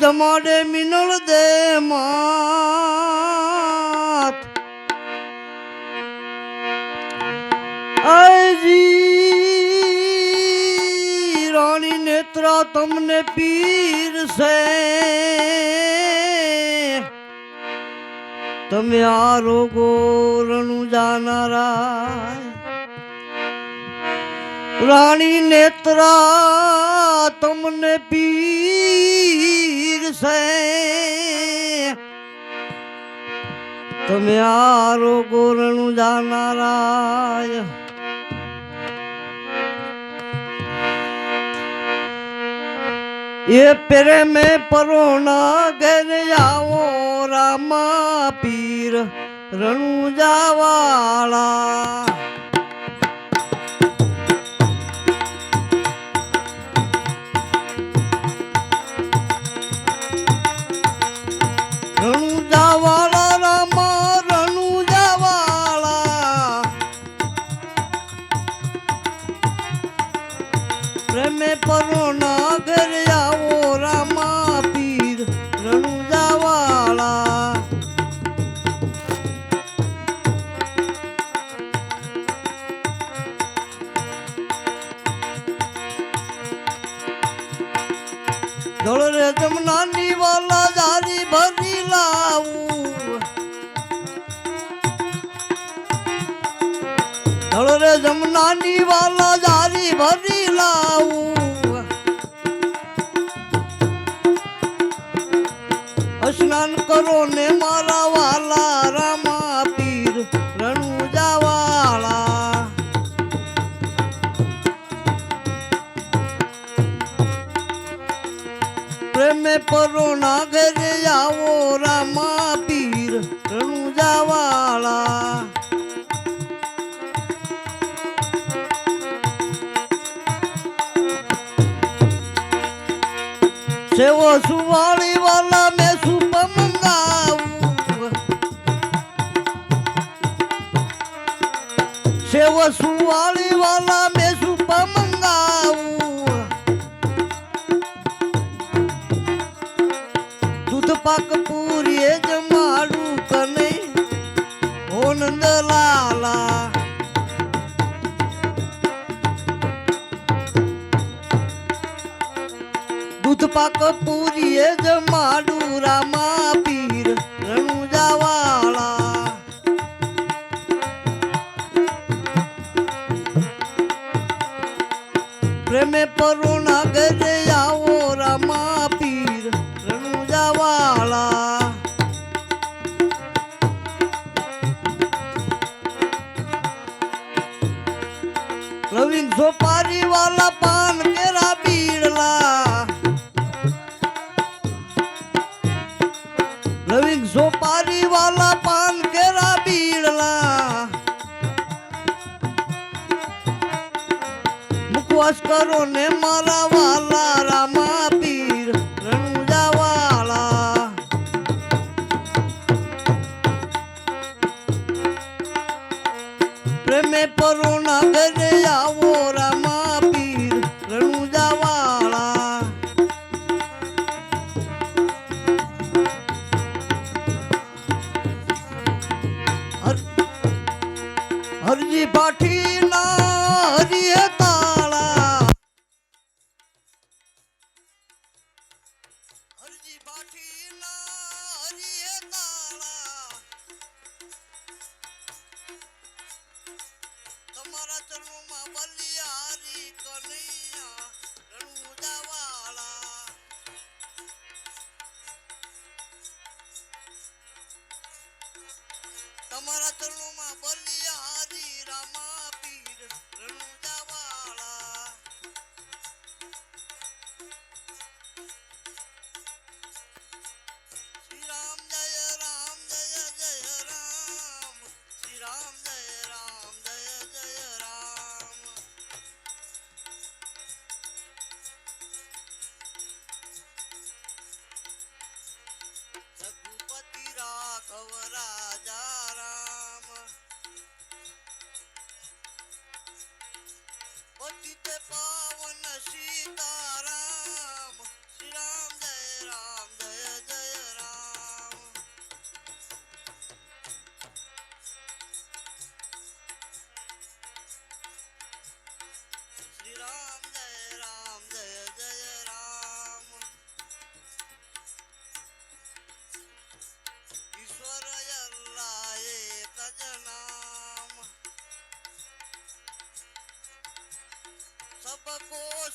જમાડે મિનળ દે માત રાણી નેત્રા તમને પીર છે. તમે આ રોગો રણું જાનારા. રાણી નેત્રા તમને પીર છે. તમે આરો ગોરણું રણુ જાનારાય. એ પ્રેમે પરોણા ઘર આવો રામા પીર રણુ જળ રે જમનાની વાલા જારી ભરી લાવું. જળ રે જમનાની વાલા જારી ભરી લાવું. સ્નાન કરો ને મારા વાલા પ્રેમે પરોણા ઘરે આવો રામા પીર રણુ જાવાળા સેવો સુવાળી વાલા મેં સુપમ સેવો સુવાળી વાલા મેં પાક પૂરીએ જમાડું કને. ઓ નંદલાલા દૂધ પાક પૂરીએ જમાડું રામા. મુખવાસ કરો ને મારા વાલા રામા પીર રણુજા વાળા પ્રેમે પરોણા ઘરે આવો રાઘવ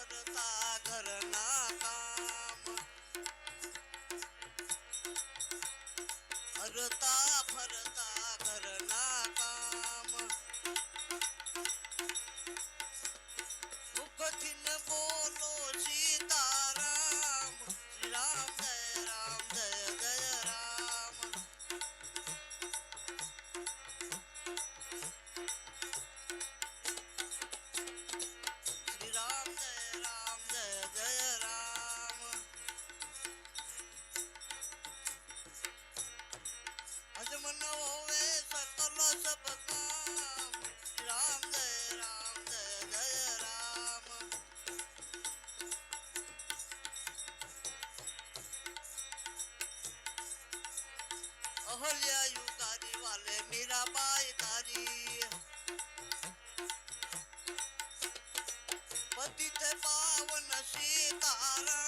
ફરતા ઘરના ભલ્યાયું તારી વાલે મીરાબાઈ તારી. પતિત પાવન સીતારા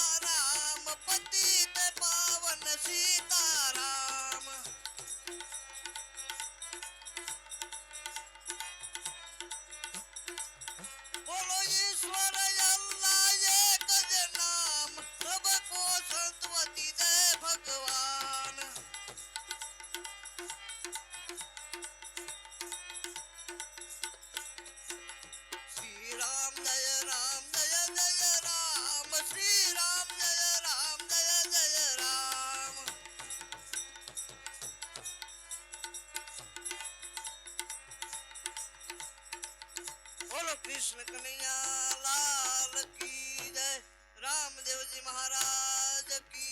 પતિ તે પાવન સીતારા કૃષ્ણ કનૈયા લાલ કી જય. રામદેવજી મહારાજ કી